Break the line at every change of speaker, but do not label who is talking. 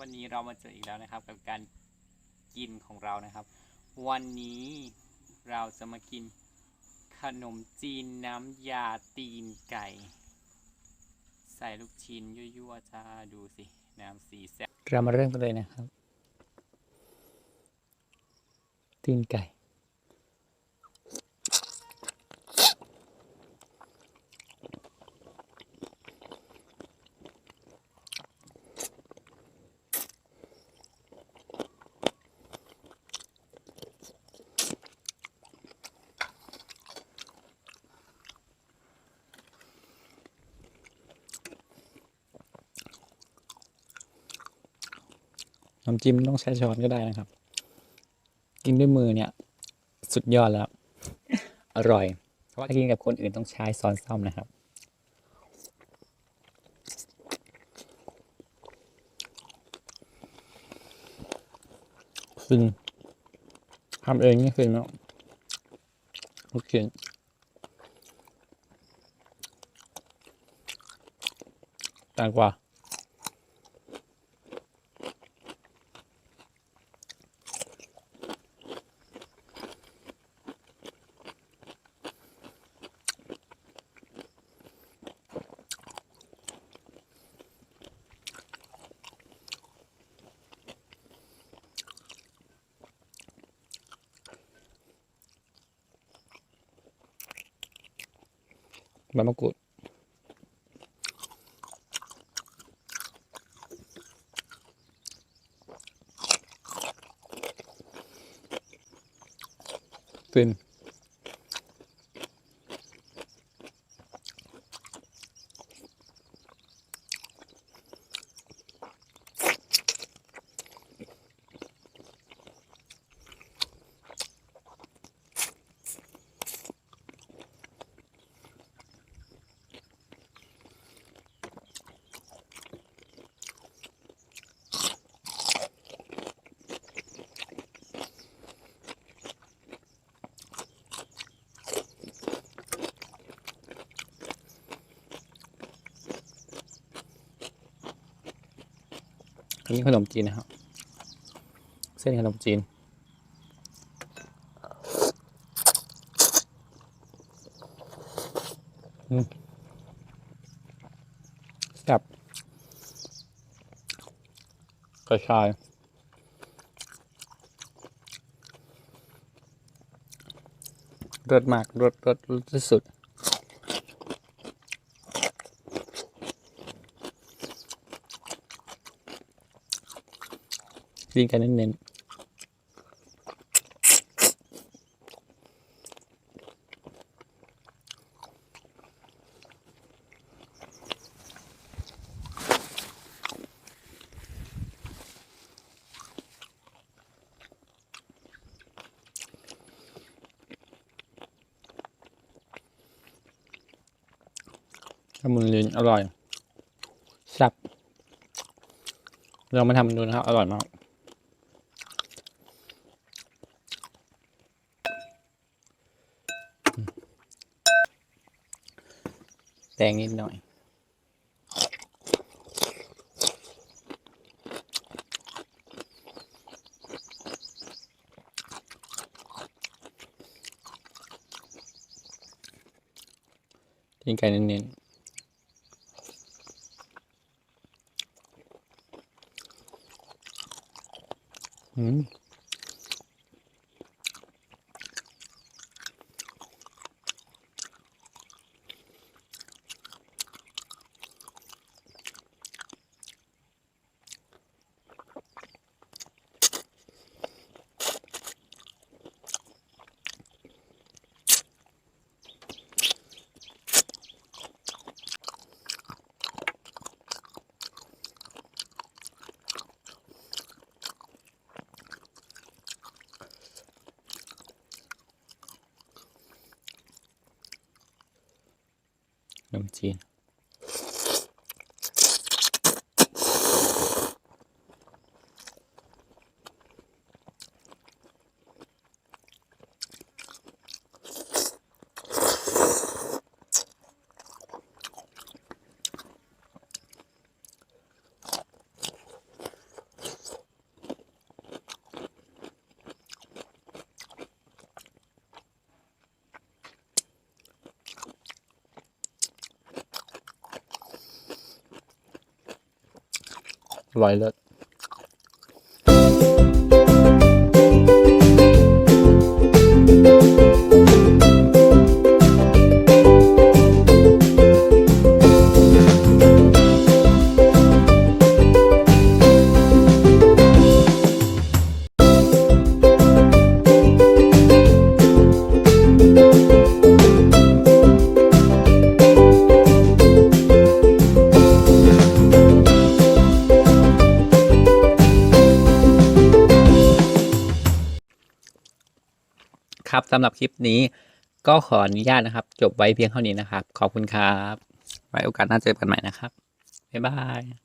วันนี้เรามาเจออีกแล้วนะครับ กับการกินของเรานะครับ วันนี้เราจะมากินขนมจีนน้ำยาตีนไก่ ใส่ลูกชิ้นยั่วๆจ้าดูสิน้ำสีแซ่บเรามาเริ่มกันเลยนะครับ ตีนไก่ น้ำจิ้มต้องใช้ช้อนก็ได้นะครับ กินด้วยมือเนี่ย สุดยอดแล้ว อร่อยถ้ากินกับคนอื่นต้องใช้ซ้อนซ่อมนะครับ ฟินทำเองนี่ฟินมากโอเคต่างกว่า ใบมะกรูดฟิน นนี้ขนมจีนนะครับ เส้นขนมจีนอืมแซ่บกระชายรสมากรสรสรสที่สุด กินกันเน้นๆละมุนลิ้นอร่อยแซ่บลองมาทำดูนะครับ อร่อยมาก แดงนิดหน่อยกินไก่เน้นๆอืม นมจีน อ ครับสำหรับคลิปนี้ก็ขออนุญาตนะครับ จบไว้เพียงเท่านี้นะครับ ขอบคุณครับ ไว้โอกาสหน้าเจอกันใหม่นะครับ บ๊ายบาย